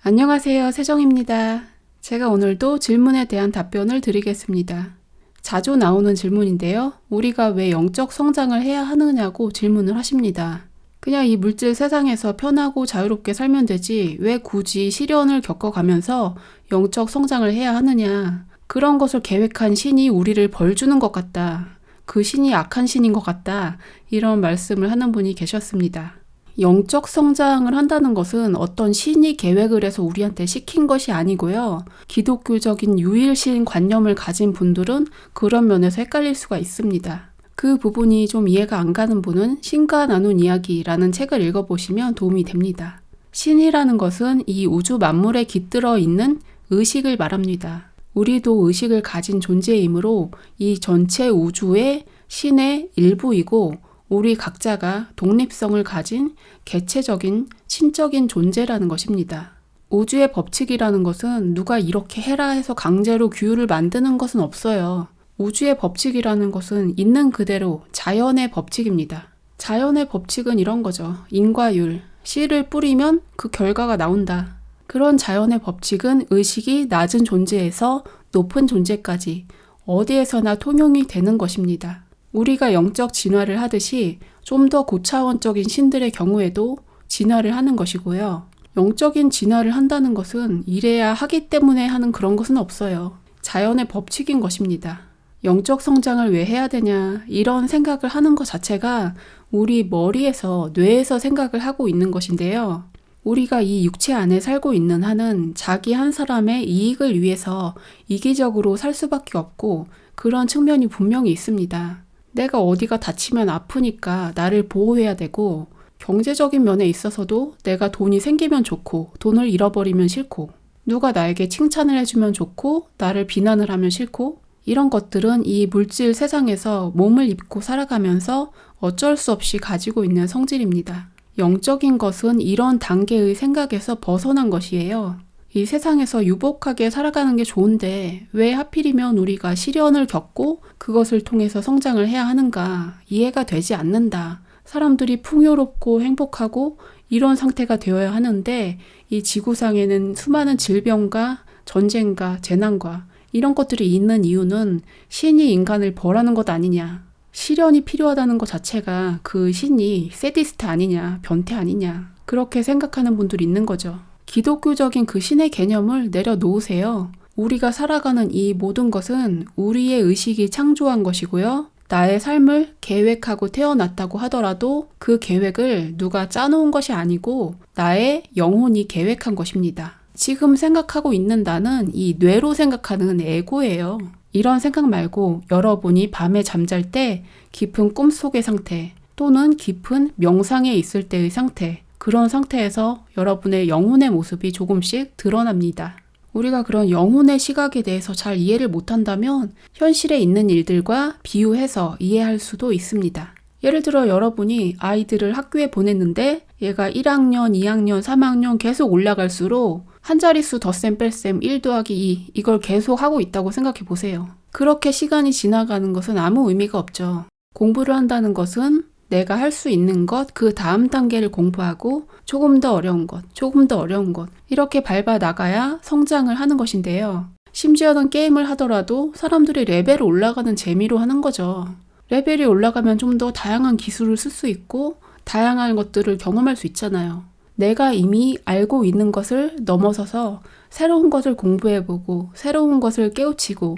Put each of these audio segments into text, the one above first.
안녕하세요. 세정입니다. 제가 오늘도 질문에 대한 답변을 드리겠습니다. 자주 나오는 질문인데요. 우리가 왜 영적 성장을 해야 하느냐고 질문을 하십니다. 그냥 이 물질 세상에서 편하고 자유롭게 살면 되지 왜 굳이 시련을 겪어가면서 영적 성장을 해야 하느냐. 그런 것을 계획한 신이 우리를 벌 주는 것 같다. 그 신이 악한 신인 것 같다. 이런 말씀을 하는 분이 계셨습니다. 영적 성장을 한다는 것은 어떤 신이 계획을 해서 우리한테 시킨 것이 아니고요. 기독교적인 유일신 관념을 가진 분들은 그런 면에서 헷갈릴 수가 있습니다. 그 부분이 좀 이해가 안 가는 분은 신과 나눈 이야기라는 책을 읽어보시면 도움이 됩니다. 신이라는 것은 이 우주 만물에 깃들어 있는 의식을 말합니다. 우리도 의식을 가진 존재이므로 이 전체 우주의 신의 일부이고 우리 각자가 독립성을 가진 개체적인 신적인 존재라는 것입니다. 우주의 법칙이라는 것은 누가 이렇게 해라 해서 강제로 규율을 만드는 것은 없어요. 우주의 법칙이라는 것은 있는 그대로 자연의 법칙입니다. 자연의 법칙은 이런 거죠. 인과율. 씨를 뿌리면 그 결과가 나온다. 그런 자연의 법칙은 의식이 낮은 존재에서 높은 존재까지 어디에서나 통용이 되는 것입니다. 우리가 영적 진화를 하듯이 좀 더 고차원적인 신들의 경우에도 진화를 하는 것이고요. 영적인 진화를 한다는 것은 이래야 하기 때문에 하는 그런 것은 없어요. 자연의 법칙인 것입니다. 영적 성장을 왜 해야 되냐, 이런 생각을 하는 것 자체가 우리 머리에서, 뇌에서 생각을 하고 있는 것인데요. 우리가 이 육체 안에 살고 있는 한은 자기 한 사람의 이익을 위해서 이기적으로 살 수밖에 없고 그런 측면이 분명히 있습니다. 내가 어디가 다치면 아프니까 나를 보호해야 되고 경제적인 면에 있어서도 내가 돈이 생기면 좋고 돈을 잃어버리면 싫고 누가 나에게 칭찬을 해주면 좋고 나를 비난을 하면 싫고 이런 것들은 이 물질 세상에서 몸을 입고 살아가면서 어쩔 수 없이 가지고 있는 성질입니다. 영적인 것은 이런 단계의 생각에서 벗어난 것이에요. 이 세상에서 유복하게 살아가는 게 좋은데 왜 하필이면 우리가 시련을 겪고 그것을 통해서 성장을 해야 하는가 이해가 되지 않는다. 사람들이 풍요롭고 행복하고 이런 상태가 되어야 하는데 이 지구상에는 수많은 질병과 전쟁과 재난과 이런 것들이 있는 이유는 신이 인간을 벌하는 것 아니냐. 시련이 필요하다는 것 자체가 그 신이 세디스트 아니냐, 변태 아니냐. 그렇게 생각하는 분들이 있는 거죠. 기독교적인 그 신의 개념을 내려놓으세요. 우리가 살아가는 이 모든 것은 우리의 의식이 창조한 것이고요. 나의 삶을 계획하고 태어났다고 하더라도 그 계획을 누가 짜놓은 것이 아니고 나의 영혼이 계획한 것입니다. 지금 생각하고 있는 나는 이 뇌로 생각하는 에고예요. 이런 생각 말고 여러분이 밤에 잠잘 때 깊은 꿈 속의 상태 또는 깊은 명상에 있을 때의 상태 그런 상태에서 여러분의 영혼의 모습이 조금씩 드러납니다. 우리가 그런 영혼의 시각에 대해서 잘 이해를 못한다면 현실에 있는 일들과 비유해서 이해할 수도 있습니다. 예를 들어 여러분이 아이들을 학교에 보냈는데 얘가 1학년, 2학년, 3학년 계속 올라갈수록 한 자릿수 덧셈 뺄셈 1 더하기 2 이걸 계속 하고 있다고 생각해 보세요. 그렇게 시간이 지나가는 것은 아무 의미가 없죠. 공부를 한다는 것은 내가 할 수 있는 것, 그 다음 단계를 공부하고 조금 더 어려운 것, 조금 더 어려운 것, 이렇게 밟아 나가야 성장을 하는 것인데요. 심지어는 게임을 하더라도 사람들이 레벨을 올라가는 재미로 하는 거죠. 레벨이 올라가면 좀 더 다양한 기술을 쓸 수 있고 다양한 것들을 경험할 수 있잖아요. 내가 이미 알고 있는 것을 넘어서서 새로운 것을 공부해보고 새로운 것을 깨우치고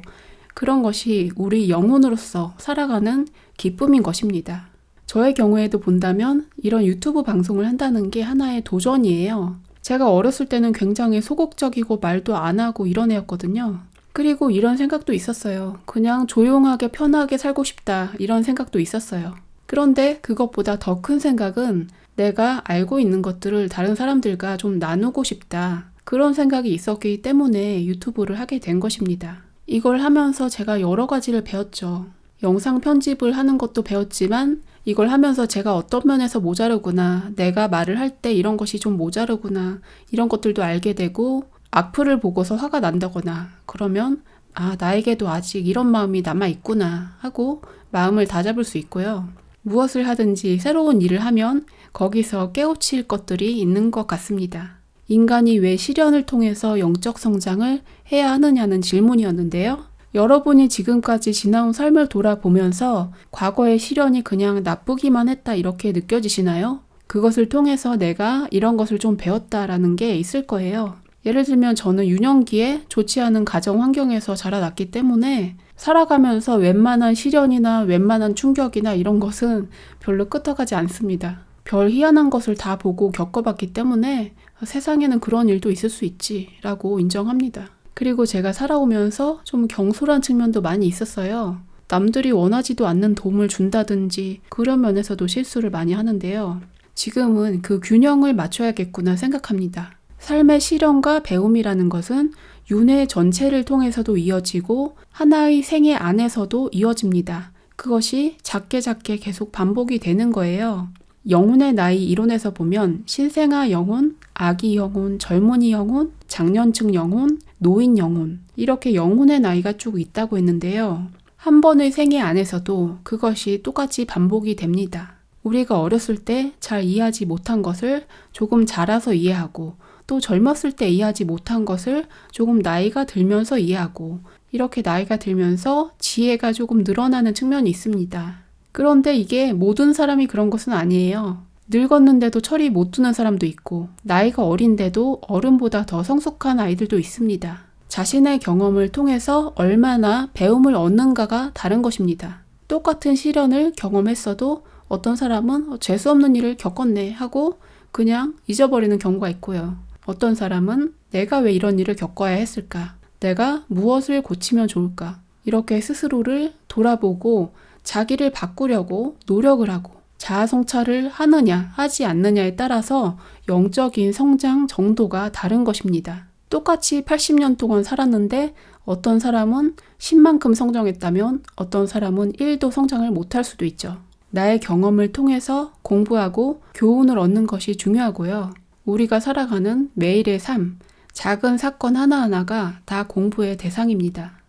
그런 것이 우리 영혼으로서 살아가는 기쁨인 것입니다. 저의 경우에도 본다면 이런 유튜브 방송을 한다는 게 하나의 도전이에요. 제가 어렸을 때는 굉장히 소극적이고 말도 안 하고 이런 애였거든요. 그리고 이런 생각도 있었어요. 그냥 조용하게 편하게 살고 싶다. 이런 생각도 있었어요. 그런데 그것보다 더 큰 생각은 내가 알고 있는 것들을 다른 사람들과 좀 나누고 싶다. 그런 생각이 있었기 때문에 유튜브를 하게 된 것입니다. 이걸 하면서 제가 여러 가지를 배웠죠. 영상 편집을 하는 것도 배웠지만 이걸 하면서 제가 어떤 면에서 모자르구나, 내가 말을 할 때 이런 것이 좀 모자르구나, 이런 것들도 알게 되고, 악플을 보고서 화가 난다거나, 그러면, 아, 나에게도 아직 이런 마음이 남아있구나 하고 마음을 다잡을 수 있고요. 무엇을 하든지 새로운 일을 하면 거기서 깨우칠 것들이 있는 것 같습니다. 인간이 왜 시련을 통해서 영적 성장을 해야 하느냐는 질문이었는데요. 여러분이 지금까지 지나온 삶을 돌아보면서 과거의 시련이 그냥 나쁘기만 했다 이렇게 느껴지시나요? 그것을 통해서 내가 이런 것을 좀 배웠다라는 게 있을 거예요. 예를 들면 저는 유년기에 좋지 않은 가정 환경에서 자라났기 때문에 살아가면서 웬만한 시련이나 웬만한 충격이나 이런 것은 별로 끄떡하지 않습니다. 별 희한한 것을 다 보고 겪어봤기 때문에 세상에는 그런 일도 있을 수 있지라고 인정합니다. 그리고 제가 살아오면서 좀 경솔한 측면도 많이 있었어요. 남들이 원하지도 않는 도움을 준다든지 그런 면에서도 실수를 많이 하는데요. 지금은 그 균형을 맞춰야겠구나 생각합니다. 삶의 실현과 배움이라는 것은 윤회 전체를 통해서도 이어지고 하나의 생애 안에서도 이어집니다. 그것이 작게 작게 계속 반복이 되는 거예요. 영혼의 나이 이론에서 보면 신생아 영혼, 아기 영혼, 젊은이 영혼, 장년층 영혼, 노인 영혼 이렇게 영혼의 나이가 쭉 있다고 했는데요. 한 번의 생애 안에서도 그것이 똑같이 반복이 됩니다. 우리가 어렸을 때 잘 이해하지 못한 것을 조금 자라서 이해하고 또 젊었을 때 이해하지 못한 것을 조금 나이가 들면서 이해하고 이렇게 나이가 들면서 지혜가 조금 늘어나는 측면이 있습니다. 그런데 이게 모든 사람이 그런 것은 아니에요. 늙었는데도 철이 못 드는 사람도 있고 나이가 어린데도 어른보다 더 성숙한 아이들도 있습니다. 자신의 경험을 통해서 얼마나 배움을 얻는가가 다른 것입니다. 똑같은 시련을 경험했어도 어떤 사람은 어, 재수없는 일을 겪었네 하고 그냥 잊어버리는 경우가 있고요. 어떤 사람은 내가 왜 이런 일을 겪어야 했을까? 내가 무엇을 고치면 좋을까? 이렇게 스스로를 돌아보고 자기를 바꾸려고 노력을 하고 자아 성찰을 하느냐 하지 않느냐에 따라서 영적인 성장 정도가 다른 것입니다. 똑같이 80년 동안 살았는데 어떤 사람은 10만큼 성장했다면 어떤 사람은 1도 성장을 못할 수도 있죠. 나의 경험을 통해서 공부하고 교훈을 얻는 것이 중요하고요. 우리가 살아가는 매일의 삶, 작은 사건 하나하나가 다 공부의 대상입니다.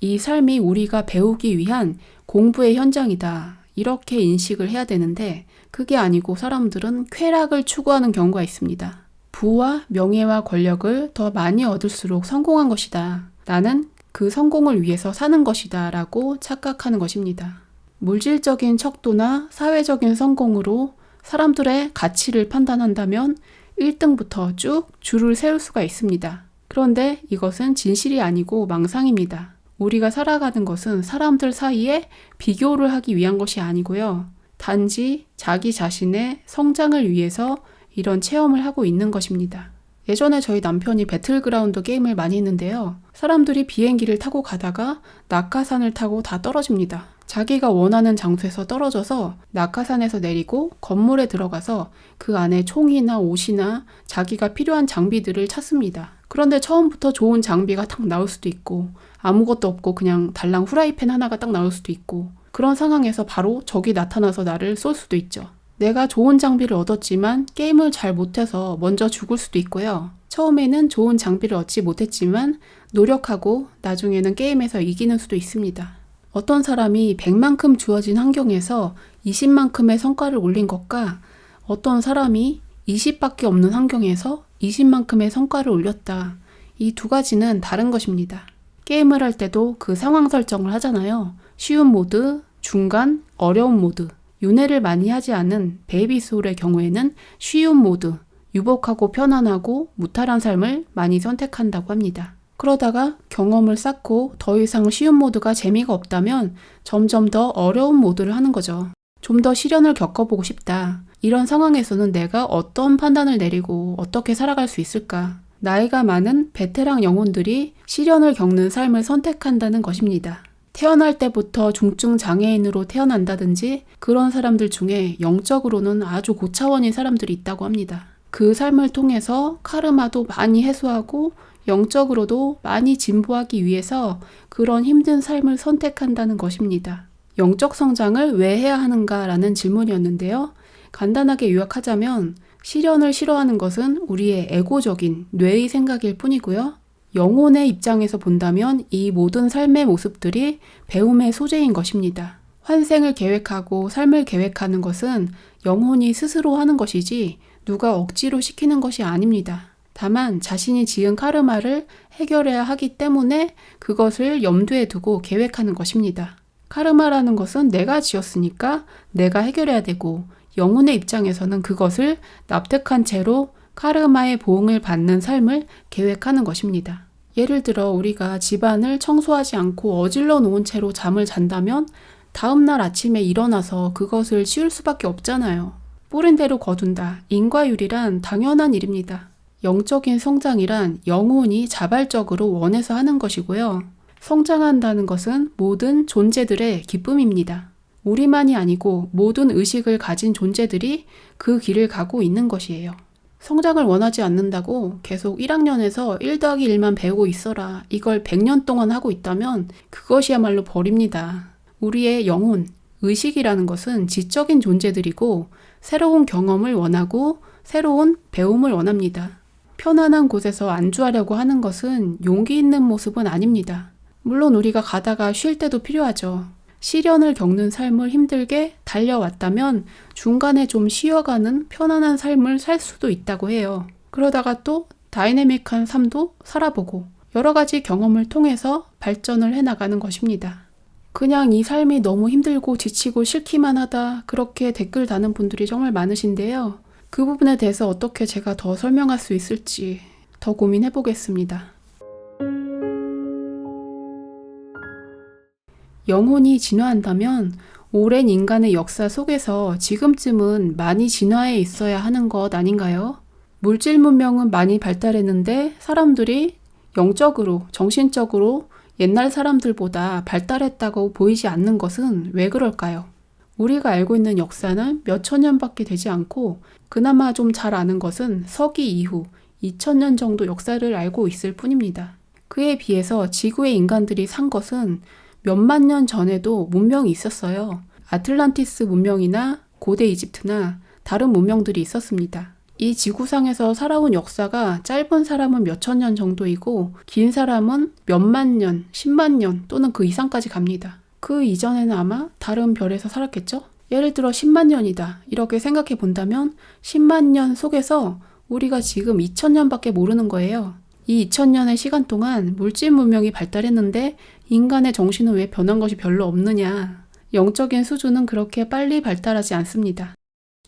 이 삶이 우리가 배우기 위한 공부의 현장이다. 이렇게 인식을 해야 되는데 그게 아니고 사람들은 쾌락을 추구하는 경우가 있습니다. 부와 명예와 권력을 더 많이 얻을수록 성공한 것이다. 나는 그 성공을 위해서 사는 것이다. 라고 착각하는 것입니다. 물질적인 척도나 사회적인 성공으로 사람들의 가치를 판단한다면 1등부터 쭉 줄을 세울 수가 있습니다. 그런데 이것은 진실이 아니고 망상입니다. 우리가 살아가는 것은 사람들 사이에 비교를 하기 위한 것이 아니고요. 단지 자기 자신의 성장을 위해서 이런 체험을 하고 있는 것입니다. 예전에 저희 남편이 배틀그라운드 게임을 많이 했는데요. 사람들이 비행기를 타고 가다가 낙하산을 타고 다 떨어집니다. 자기가 원하는 장소에서 떨어져서 낙하산에서 내리고 건물에 들어가서 그 안에 총이나 옷이나 자기가 필요한 장비들을 찾습니다. 그런데 처음부터 좋은 장비가 딱 나올 수도 있고 아무것도 없고 그냥 달랑 후라이팬 하나가 딱 나올 수도 있고 그런 상황에서 바로 적이 나타나서 나를 쏠 수도 있죠. 내가 좋은 장비를 얻었지만 게임을 잘 못해서 먼저 죽을 수도 있고요. 처음에는 좋은 장비를 얻지 못했지만 노력하고 나중에는 게임에서 이기는 수도 있습니다. 어떤 사람이 100만큼 주어진 환경에서 20만큼의 성과를 올린 것과 어떤 사람이 20밖에 없는 환경에서 20만큼의 성과를 올렸다. 이 두 가지는 다른 것입니다. 게임을 할 때도 그 상황 설정을 하잖아요. 쉬운 모드, 중간, 어려운 모드. 윤회를 많이 하지 않은 베이비 소울의 경우에는 쉬운 모드, 유복하고 편안하고 무탈한 삶을 많이 선택한다고 합니다. 그러다가 경험을 쌓고 더 이상 쉬운 모드가 재미가 없다면 점점 더 어려운 모드를 하는 거죠. 좀 더 시련을 겪어보고 싶다. 이런 상황에서는 내가 어떤 판단을 내리고 어떻게 살아갈 수 있을까? 나이가 많은 베테랑 영혼들이 시련을 겪는 삶을 선택한다는 것입니다. 태어날 때부터 중증 장애인으로 태어난다든지 그런 사람들 중에 영적으로는 아주 고차원인 사람들이 있다고 합니다. 그 삶을 통해서 카르마도 많이 해소하고 영적으로도 많이 진보하기 위해서 그런 힘든 삶을 선택한다는 것입니다. 영적 성장을 왜 해야 하는가라는 질문이었는데요. 간단하게 요약하자면 시련을 싫어하는 것은 우리의 에고적인 뇌의 생각일 뿐이고요. 영혼의 입장에서 본다면 이 모든 삶의 모습들이 배움의 소재인 것입니다. 환생을 계획하고 삶을 계획하는 것은 영혼이 스스로 하는 것이지 누가 억지로 시키는 것이 아닙니다. 다만 자신이 지은 카르마를 해결해야 하기 때문에 그것을 염두에 두고 계획하는 것입니다. 카르마라는 것은 내가 지었으니까 내가 해결해야 되고 영혼의 입장에서는 그것을 납득한 채로 카르마의 보응을 받는 삶을 계획하는 것입니다. 예를 들어 우리가 집안을 청소하지 않고 어질러 놓은 채로 잠을 잔다면 다음날 아침에 일어나서 그것을 치울 수밖에 없잖아요. 뿌린 대로 거둔다. 인과율이란 당연한 일입니다. 영적인 성장이란 영혼이 자발적으로 원해서 하는 것이고요. 성장한다는 것은 모든 존재들의 기쁨입니다. 우리만이 아니고 모든 의식을 가진 존재들이 그 길을 가고 있는 것이에요. 성장을 원하지 않는다고 계속 1학년에서 1 더하기 1만 배우고 있어라. 이걸 100년 동안 하고 있다면 그것이야말로 벌입니다. 우리의 영혼, 의식이라는 것은 지적인 존재들이고 새로운 경험을 원하고 새로운 배움을 원합니다. 편안한 곳에서 안주하려고 하는 것은 용기 있는 모습은 아닙니다. 물론 우리가 가다가 쉴 때도 필요하죠. 시련을 겪는 삶을 힘들게 달려왔다면 중간에 좀 쉬어가는 편안한 삶을 살 수도 있다고 해요. 그러다가 또 다이내믹한 삶도 살아보고 여러 가지 경험을 통해서 발전을 해나가는 것입니다. 그냥 이 삶이 너무 힘들고 지치고 싫기만 하다 그렇게 댓글 다는 분들이 정말 많으신데요. 그 부분에 대해서 어떻게 제가 더 설명할 수 있을지 더 고민해 보겠습니다. 영혼이 진화한다면 오랜 인간의 역사 속에서 지금쯤은 많이 진화해 있어야 하는 것 아닌가요? 물질 문명은 많이 발달했는데 사람들이 영적으로, 정신적으로 옛날 사람들보다 발달했다고 보이지 않는 것은 왜 그럴까요? 우리가 알고 있는 역사는 몇천 년밖에 되지 않고 그나마 좀 잘 아는 것은 서기 이후 2000년 정도 역사를 알고 있을 뿐입니다. 그에 비해서 지구의 인간들이 산 것은 몇만 년 전에도 문명이 있었어요. 아틀란티스 문명이나 고대 이집트나 다른 문명들이 있었습니다. 이 지구상에서 살아온 역사가 짧은 사람은 몇천 년 정도이고 긴 사람은 몇만 년, 십만 년 또는 그 이상까지 갑니다. 그 이전에는 아마 다른 별에서 살았겠죠? 예를 들어 10만 년이다. 이렇게 생각해 본다면 10만 년 속에서 우리가 지금 2000년밖에 모르는 거예요. 이 2000년의 시간 동안 물질 문명이 발달했는데 인간의 정신은 왜 변한 것이 별로 없느냐. 영적인 수준은 그렇게 빨리 발달하지 않습니다.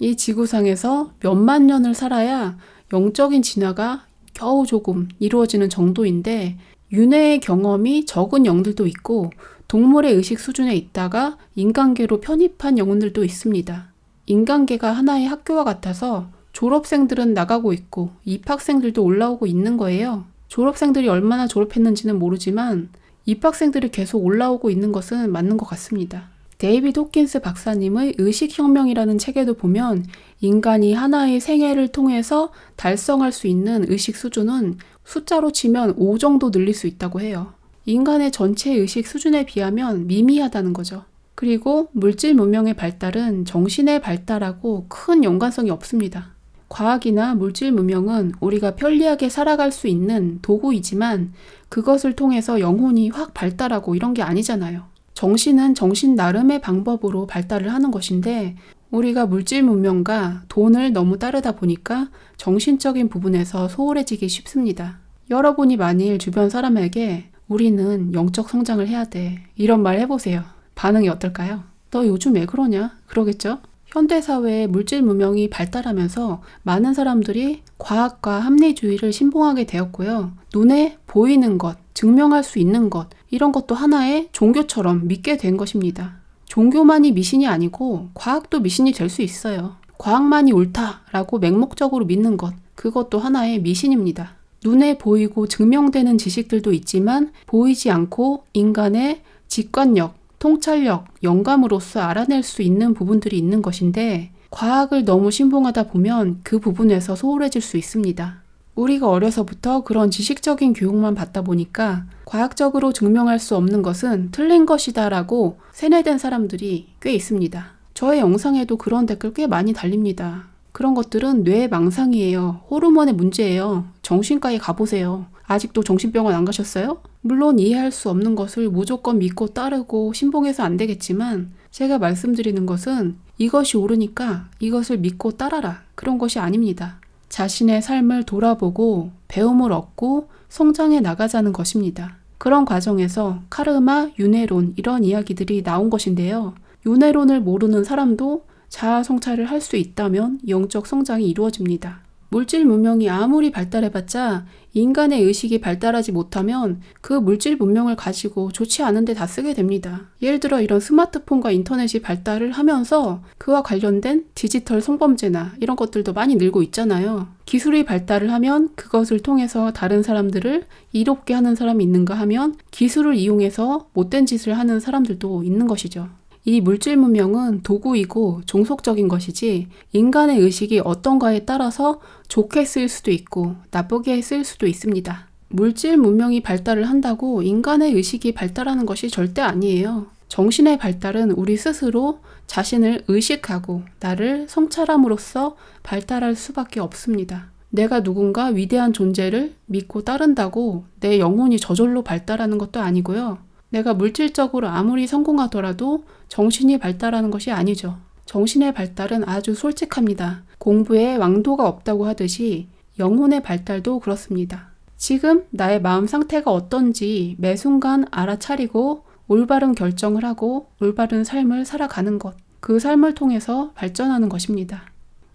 이 지구상에서 몇만 년을 살아야 영적인 진화가 겨우 조금 이루어지는 정도인데 윤회의 경험이 적은 영들도 있고 동물의 의식 수준에 있다가 인간계로 편입한 영혼들도 있습니다. 인간계가 하나의 학교와 같아서 졸업생들은 나가고 있고 입학생들도 올라오고 있는 거예요. 졸업생들이 얼마나 졸업했는지는 모르지만 입학생들이 계속 올라오고 있는 것은 맞는 것 같습니다. 데이비드 호킨스 박사님의 의식혁명이라는 책에도 보면 인간이 하나의 생애를 통해서 달성할 수 있는 의식 수준은 숫자로 치면 5 정도 늘릴 수 있다고 해요. 인간의 전체 의식 수준에 비하면 미미하다는 거죠. 그리고 물질 문명의 발달은 정신의 발달하고 큰 연관성이 없습니다. 과학이나 물질 문명은 우리가 편리하게 살아갈 수 있는 도구이지만 그것을 통해서 영혼이 확 발달하고 이런 게 아니잖아요. 정신은 정신 나름의 방법으로 발달을 하는 것인데 우리가 물질 문명과 돈을 너무 따르다 보니까 정신적인 부분에서 소홀해지기 쉽습니다. 여러분이 만일 주변 사람에게 우리는 영적 성장을 해야 돼. 이런 말 해보세요. 반응이 어떨까요? 너 요즘 왜 그러냐? 그러겠죠? 현대사회의 물질 문명이 발달하면서 많은 사람들이 과학과 합리주의를 신봉하게 되었고요. 눈에 보이는 것, 증명할 수 있는 것, 이런 것도 하나의 종교처럼 믿게 된 것입니다. 종교만이 미신이 아니고 과학도 미신이 될 수 있어요. 과학만이 옳다라고 맹목적으로 믿는 것, 그것도 하나의 미신입니다. 눈에 보이고 증명되는 지식들도 있지만 보이지 않고 인간의 직관력, 통찰력, 영감으로서 알아낼 수 있는 부분들이 있는 것인데 과학을 너무 신봉하다 보면 그 부분에서 소홀해질 수 있습니다. 우리가 어려서부터 그런 지식적인 교육만 받다 보니까 과학적으로 증명할 수 없는 것은 틀린 것이다 라고 세뇌된 사람들이 꽤 있습니다. 저의 영상에도 그런 댓글 꽤 많이 달립니다. 그런 것들은 뇌 망상이에요. 호르몬의 문제예요. 정신과에 가보세요. 아직도 정신병원 안 가셨어요? 물론 이해할 수 없는 것을 무조건 믿고 따르고 신봉해서 안 되겠지만 제가 말씀드리는 것은 이것이 옳으니까 이것을 믿고 따라라. 그런 것이 아닙니다. 자신의 삶을 돌아보고 배움을 얻고 성장해 나가자는 것입니다. 그런 과정에서 카르마, 윤회론 이런 이야기들이 나온 것인데요. 윤회론을 모르는 사람도 자아 성찰을 할 수 있다면 영적 성장이 이루어집니다. 물질 문명이 아무리 발달해봤자 인간의 의식이 발달하지 못하면 그 물질 문명을 가지고 좋지 않은데 다 쓰게 됩니다. 예를 들어 이런 스마트폰과 인터넷이 발달을 하면서 그와 관련된 디지털 성범죄나 이런 것들도 많이 늘고 있잖아요. 기술이 발달을 하면 그것을 통해서 다른 사람들을 이롭게 하는 사람이 있는가 하면 기술을 이용해서 못된 짓을 하는 사람들도 있는 것이죠. 이 물질 문명은 도구이고 종속적인 것이지 인간의 의식이 어떤가에 따라서 좋게 쓸 수도 있고 나쁘게 쓸 수도 있습니다. 물질 문명이 발달을 한다고 인간의 의식이 발달하는 것이 절대 아니에요. 정신의 발달은 우리 스스로 자신을 의식하고 나를 성찰함으로써 발달할 수밖에 없습니다. 내가 누군가 위대한 존재를 믿고 따른다고 내 영혼이 저절로 발달하는 것도 아니고요. 내가 물질적으로 아무리 성공하더라도 정신이 발달하는 것이 아니죠. 정신의 발달은 아주 솔직합니다. 공부에 왕도가 없다고 하듯이 영혼의 발달도 그렇습니다. 지금 나의 마음 상태가 어떤지 매 순간 알아차리고 올바른 결정을 하고 올바른 삶을 살아가는 것. 그 삶을 통해서 발전하는 것입니다.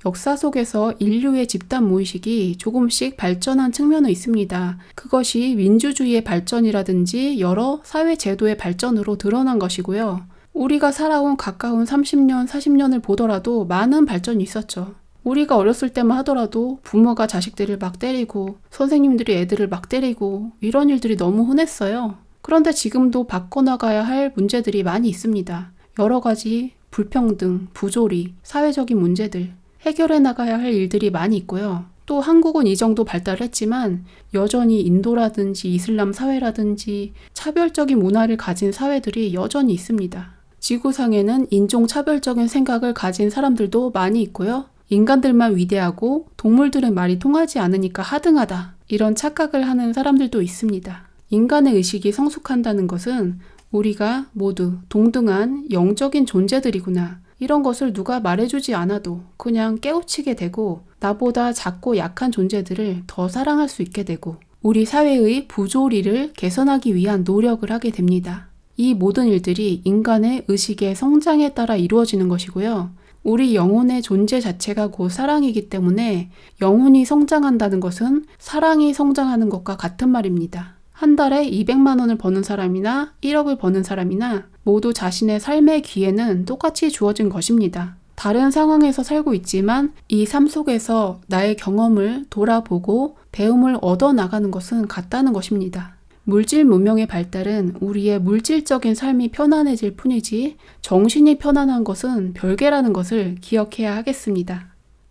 역사 속에서 인류의 집단 무의식이 조금씩 발전한 측면은 있습니다. 그것이 민주주의의 발전이라든지 여러 사회 제도의 발전으로 드러난 것이고요. 우리가 살아온 가까운 30년, 40년을 보더라도 많은 발전이 있었죠. 우리가 어렸을 때만 하더라도 부모가 자식들을 막 때리고 선생님들이 애들을 막 때리고 이런 일들이 너무 흔했어요. 그런데 지금도 바꿔나가야 할 문제들이 많이 있습니다. 여러 가지 불평등, 부조리, 사회적인 문제들, 해결해 나가야 할 일들이 많이 있고요. 또 한국은 이 정도 발달했지만 여전히 인도라든지 이슬람 사회라든지 차별적인 문화를 가진 사회들이 여전히 있습니다. 지구상에는 인종차별적인 생각을 가진 사람들도 많이 있고요. 인간들만 위대하고 동물들은 말이 통하지 않으니까 하등하다. 이런 착각을 하는 사람들도 있습니다. 인간의 의식이 성숙한다는 것은 우리가 모두 동등한 영적인 존재들이구나. 이런 것을 누가 말해주지 않아도 그냥 깨우치게 되고 나보다 작고 약한 존재들을 더 사랑할 수 있게 되고 우리 사회의 부조리를 개선하기 위한 노력을 하게 됩니다. 이 모든 일들이 인간의 의식의 성장에 따라 이루어지는 것이고요. 우리 영혼의 존재 자체가 곧 사랑이기 때문에 영혼이 성장한다는 것은 사랑이 성장하는 것과 같은 말입니다. 한 달에 200만 원을 버는 사람이나 1억을 버는 사람이나 모두 자신의 삶의 기회는 똑같이 주어진 것입니다. 다른 상황에서 살고 있지만 이 삶 속에서 나의 경험을 돌아보고 배움을 얻어 나가는 것은 같다는 것입니다. 물질 문명의 발달은 우리의 물질적인 삶이 편안해질 뿐이지 정신이 편안한 것은 별개라는 것을 기억해야 하겠습니다.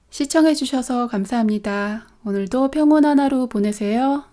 시청해주셔서 감사합니다. 오늘도 평온 한 하루 보내세요.